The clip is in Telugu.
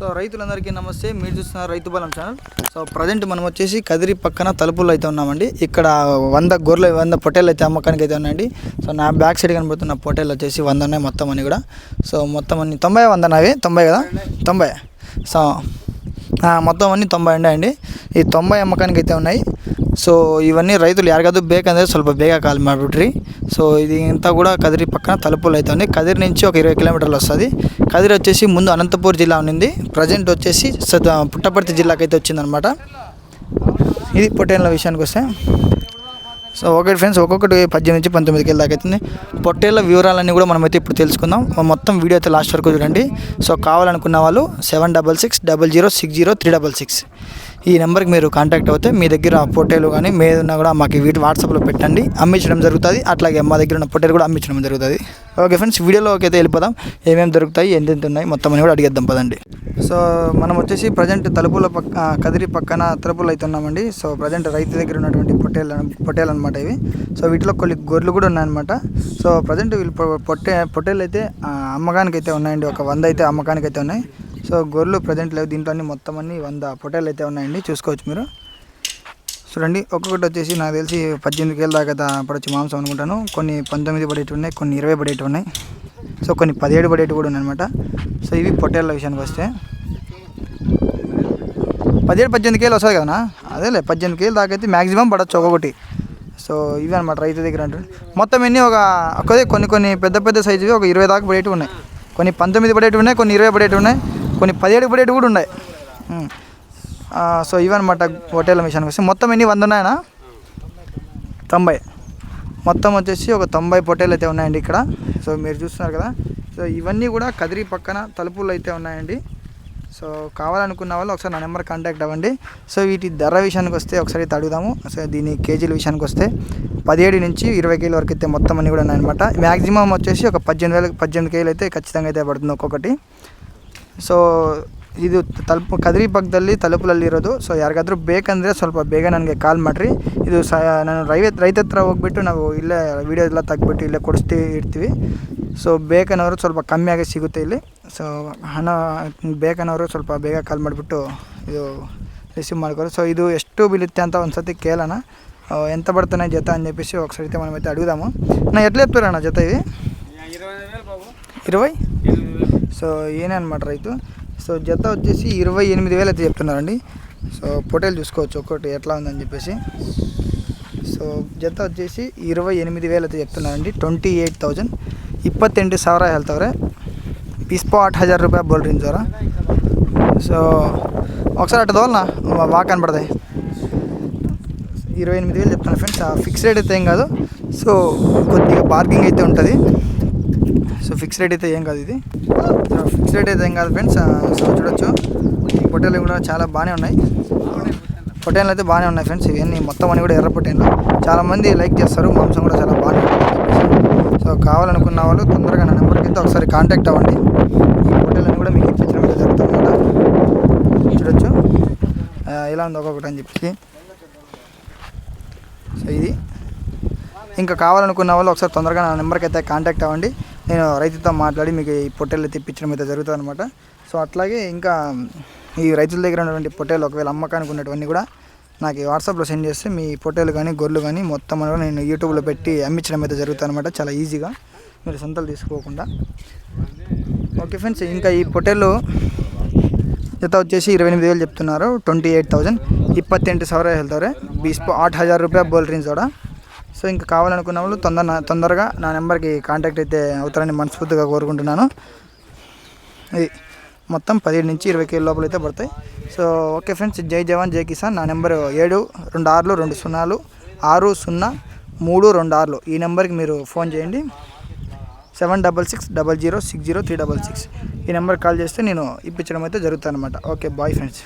సో రైతులందరికీ నమస్తే. మీరు చూస్తున్నారు రైతు బలం ఛానల్. సో ప్రజెంట్ మనం వచ్చేసి కదిరి పక్కన తలుపులు అయితే ఉన్నామండి. ఇక్కడ వంద గొర్రెలు వంద పొట్టేలు అయితే అమ్మకానికి అయితే ఉన్నాయండి. సో నా బ్యాక్ సైడ్ కనబడుతున్న పొట్టేలు వచ్చేసి వంద ఉన్నాయి మొత్తం అన్ని కూడా. సో మొత్తం అన్ని తొంభై వంద నావి? తొంభై కదా? తొంభై. సో మొత్తం అన్ని తొంభై ఉన్నాయండి. ఈ తొంభై అమ్మకానికి అయితే ఉన్నాయి. సో ఇవన్నీ రైతులు యారగదు బేక్ అనేది ಸ್ವಲ್ಪ ಬೇಗ కాల్ ಮಾಡಿಬಿಟ್ರಿ సో ఇది ఇంతా కూడా కదిరి పక్కన తలుపులు అయితే ఉన్నాయి కదిరి నుంచి ఒక ఇరవై కిలోమీటర్లు వస్తుంది కదిరి వచ్చేసి ముందు అనంతపూర్ జిల్లా ఉన్నింది ప్రజెంట్ వచ్చేసి సద- పుట్టపర్తి జిల్లాకి అయితే వచ్చిందనమాట ఇది పొట్టేళ్ళ విషయానికి వస్తే సో ఒకటి ఫ్రెండ్స్ ఒక్కొక్కటి పద్దెనిమిది నుంచి పంతొమ్మిది కేళ్ళ దాకా అవుతుంది పొట్టేళ్ళ వివరాలన్నీ కూడా మనమైతే ఇప్పుడు తెలుసుకుందాం మొత్తం వీడియో అయితే లాస్ట్ వరకు చూడండి సో కావాలనుకున్న వాళ్ళు seven double six double zero six zero three double six ఈ నెంబర్కి మీరు కాంటాక్ట్ అవుతే మీ దగ్గర పొట్టేలు కానీ మేదున్నా కూడా మాకు వీటి వాట్సాప్లో పెట్టండి. అమ్మించడం జరుగుతుంది. అట్లాగే మా దగ్గర ఉన్న పొట్టేలు కూడా అమ్మించడం జరుగుతుంది. ఓకే ఫ్రెండ్స్ వీడియోలోకి అయితే వెళ్ళిపోదాం. ఏమేమి దొరుకుతాయి ఎంతెంత ఉన్నాయి మొత్తం అని కూడా అడిగేద్దాం పదండి. సో మనం వచ్చేసి ప్రజెంట్ తలుపుల పక్క కదిరి పక్కన తలుపులు అయితే ఉన్నామండి. సో ప్రజెంట్ రైతు దగ్గర ఉన్నటువంటి పొట్టేలు పొట్టేలు అనమాట ఇవి. సో వీటిలో కొన్ని గొర్రెలు కూడా ఉన్నాయన్నమాట. సో ప్రజెంట్ వీళ్ళు పొట్టే పొట్టేలు అయితే అమ్మకానికి అయితే ఉన్నాయండి. ఒక వంద అయితే అమ్మకానికి అయితే ఉన్నాయి. సో గొర్రెలు ప్రజెంట్ లేవు. దీంట్లో అన్ని మొత్తం అన్ని వంద పొటాలు అయితే ఉన్నాయండి. చూసుకోవచ్చు మీరు. చూడండి ఒక్కొక్కటి వచ్చేసి నాకు తెలిసి పద్దెనిమిది కేల దాకా పడొచ్చు మాంసం అనుకుంటాను. కొన్ని పంతొమ్మిది పడేటి ఉన్నాయి. కొన్ని ఇరవై పడేటి ఉన్నాయి. సో కొన్ని పదిహేడు పడేటి కూడా ఉన్నాయన్నమాట సో ఇవి పొట్టేళ్ళ విషయానికి వస్తే. పదిహేడు పద్దెనిమిది కేలు వస్తుంది కదా అదేలే. పద్దెనిమిది కేలు దాకా అయితే మ్యాక్సిమం పడచ్చు ఒక్కొక్కటి. సో ఇవి అనమాట రైతు దగ్గర అంటే మొత్తం ఎన్ని ఒక ఒక్కదే కొన్ని కొన్ని పెద్ద పెద్ద సైజువి ఒక ఇరవై దాకా పడేటివి ఉన్నాయి. కొన్ని పంతొమ్మిది పడేటివి ఉన్నాయి. కొన్ని ఇరవై పడేటివి ఉన్నాయి. కొన్ని పదిహేడు పడేటివి కూడా ఉన్నాయి. సో ఇవన్నమాట హోటల్ మిషన్ వస్తే మొత్తం ఎన్ని వంద ఉన్నాయనా తొంభై. మొత్తం వచ్చేసి ఒక తొంభై పొట్టేలు అయితే ఉన్నాయండి ఇక్కడ. సో మీరు చూస్తున్నారు కదా. సో ఇవన్నీ కూడా కదిరి పక్కన తలుపులు అయితే ఉన్నాయండి. సో కావాలనుకున్న వాళ్ళు ఒకసారి నా నెంబర్ కాంటాక్ట్ అవ్వండి. సో వీటి ధర విషయానికి వస్తే ఒకసారి అయితే అడుగుదాము. సో దీని కేజీల విషయానికి వస్తే పదిహేడు నుంచి ఇరవై కేజీల వరకు అయితే మొత్తం అన్ని కూడా ఉన్నాయన్నమాట. మ్యాక్సిమం వచ్చేసి ఒక పద్దెనిమిది వేలు పద్దెనిమిది కేజీలు అయితే ఖచ్చితంగా అయితే పడుతుంది ఒక్కొక్కటి. ಸೊ ಇದು ತಲುಪು ಕದ್ರಿ ಪಕ್ಕದಲ್ಲಿ ತಲುಪಲಲ್ಲಿರೋದು. ಸೊ ಯಾರಿಗಾದ್ರೂ ಬೇಕಂದರೆ ಸ್ವಲ್ಪ ಬೇಗ ನನಗೆ ಕಾಲ್ ಮಾಡಿರಿ. ಇದು ಸ ನಾನು ರೈತ ರೈತ ಹತ್ರ ಹೋಗ್ಬಿಟ್ಟು ನಾವು ಇಲ್ಲೇ ವೀಡಿಯೋ ಎಲ್ಲ ತೆಗ್ಬಿಟ್ಟು ಇಲ್ಲೇ ಕೊಡಿಸ್ತೀ ಇರ್ತೀವಿ ಸೊ ಬೇಕನ್ನೋರು ಸ್ವಲ್ಪ ಕಮ್ಮಿಯಾಗಿ ಸಿಗುತ್ತೆ ಇಲ್ಲಿ. ಸೊ ಹಣ ಬೇಕನ್ನೋರು ಸ್ವಲ್ಪ ಬೇಗ ಕಾಲ್ ಮಾಡಿಬಿಟ್ಟು ಇದು ರಿಸೀವ್ ಮಾಡ್ಕೊಳ್ಳಿ ಸೊ ಇದು ಎಷ್ಟು ಬೀಳುತ್ತೆ ಅಂತ ಒಂದು ಸತಿ ಕೇಳೋಣ ಎಂತ ಬರ್ತಾನೆ జత ಅಂತ చెప్పేసి ఒకసారి ಸರಿತೆ ಮನೆ ಮತ್ತೆ నా ನಾ ಎಲ್ಲೇ ಇರ್ತೀರಣ್ಣ ಜೊತೆ ఇవి సో ఈయన అనమాట రైతు సో జత వచ్చేసి ఇరవై ఎనిమిది వేలు అయితే చెప్తున్నారండి సో పొటేలు చూసుకోవచ్చు ఒక్కటి ఎట్లా ఉందని చెప్పేసి ಸೊ ಜತ వచ్చేసి ఇరవై ఎనిమిది వేలు అయితే చెప్తున్నారండి ట్వంటీ ఎయిట్ థౌజండ్ ಇಪ್ಪತ್ತೆಂಟು ಸಾವಿರ ಹೇಳ್ತವ್ರೆ ಇಸ್ಪೋ ಆಟ್ ಹಜಾರ್ ರೂಪಾಯಿ ಬೋಲ್ರಿ ಸರ సో ఒకసారి అటు దోలనా బాగా కనపడతాయి ఇరవై ఎనిమిది వేలు చెప్తాను ఫ్రెండ్స్ ఫిక్స్ రేట్ అయితే ఏం కాదు సో కొద్దిగా బార్గింగ్ అయితే ఉంటుంది సో ఫిక్స్ రేట్ అయితే ఏం కాదు ఇది. ఫిక్స్ రేట్ అయితే ఏం కాదు ఫ్రెండ్స్ సో చూడొచ్చు. పొట్టేలు కూడా చాలా బాగానే ఉన్నాయి. పొట్టేన్లు అయితే బాగానే ఉన్నాయి ఫ్రెండ్స్ ఇవన్నీ మొత్తం అని కూడా ఎర్ర పొట్టేన్లు చాలామంది లైక్ చేస్తారు. మాంసం కూడా చాలా బాగానే సో కావాలనుకున్న వాళ్ళు తొందరగా నా నెంబర్కి అయితే ఒకసారి కాంటాక్ట్ అవ్వండి. ఈ పొట్టేళ్ళని కూడా మీకు ఇప్పించడం అయితే జరుగుతుంది చూడొచ్చు. ఇలా ఎలా ఉంది ఒక్కొక్కటి అని చెప్పేసి. సో ఇది. ఇంకా కావాలనుకున్న వాళ్ళు ఒకసారి తొందరగా నా నెంబర్కి అయితే కాంటాక్ట్ అవ్వండి. నేను రైతుతో మాట్లాడి మీకు ఈ పొట్టేలు తెప్పించడం అయితే జరుగుతుంది అనమాట సో అట్లాగే ఇంకా ఈ రైతుల దగ్గర ఉన్నటువంటి పొట్టేలు ఒకవేళ అమ్మకానికి ఉన్నటువంటి కూడా నాకు వాట్సాప్లో సెండ్ చేస్తే మీ పొట్టేలు కానీ గొర్రెలు కానీ మొత్తం నేను యూట్యూబ్లో పెట్టి అమ్మించడం అయితే జరుగుతుంది అనమాట చాలా ఈజీగా. మీరు సొంతలు తీసుకోకుండా. ఓకే ఫ్రెండ్స్ ఇంకా ఈ పొట్టేలు ఎంత వచ్చేసి ఇరవై ఎనిమిది వేలు చెప్తున్నారు. ట్వంటీ ఎయిట్ థౌజండ్ ఇప్పత్తెంటు సవర ಹೇಳ್ತವ್ರೆ ಬೀಸ್ హజార్ రూపాయ బోల్ ಬೋಲ್ರಿನ್ కూడా సో ఇంకా కావాలనుకున్న వాళ్ళు తొందర తొందరగా నా నెంబర్కి కాంటాక్ట్ అయితే అవుతారని మనస్ఫూర్తిగా కోరుకుంటున్నాను. ఇది మొత్తం పదిహేడు నుంచి ఇరవై కేజీ లోపల అయితే పడతాయి. సో ఓకే ఫ్రెండ్స్ జై జవాన్ జై కిసాన్. నా నెంబర్ ఏడు రెండు ఆరులు రెండు సున్నాలు ఆరు సున్నా మూడు రెండు ఆరులు. ఈ నెంబర్కి మీరు ఫోన్ చేయండి. Seven double six double zero six zero three double six. ఈ నెంబర్ కాల్ చేస్తే నేను ఇప్పించడం అయితే జరుగుతుంది అనమాట ఓకే బాయ్ ఫ్రెండ్స్.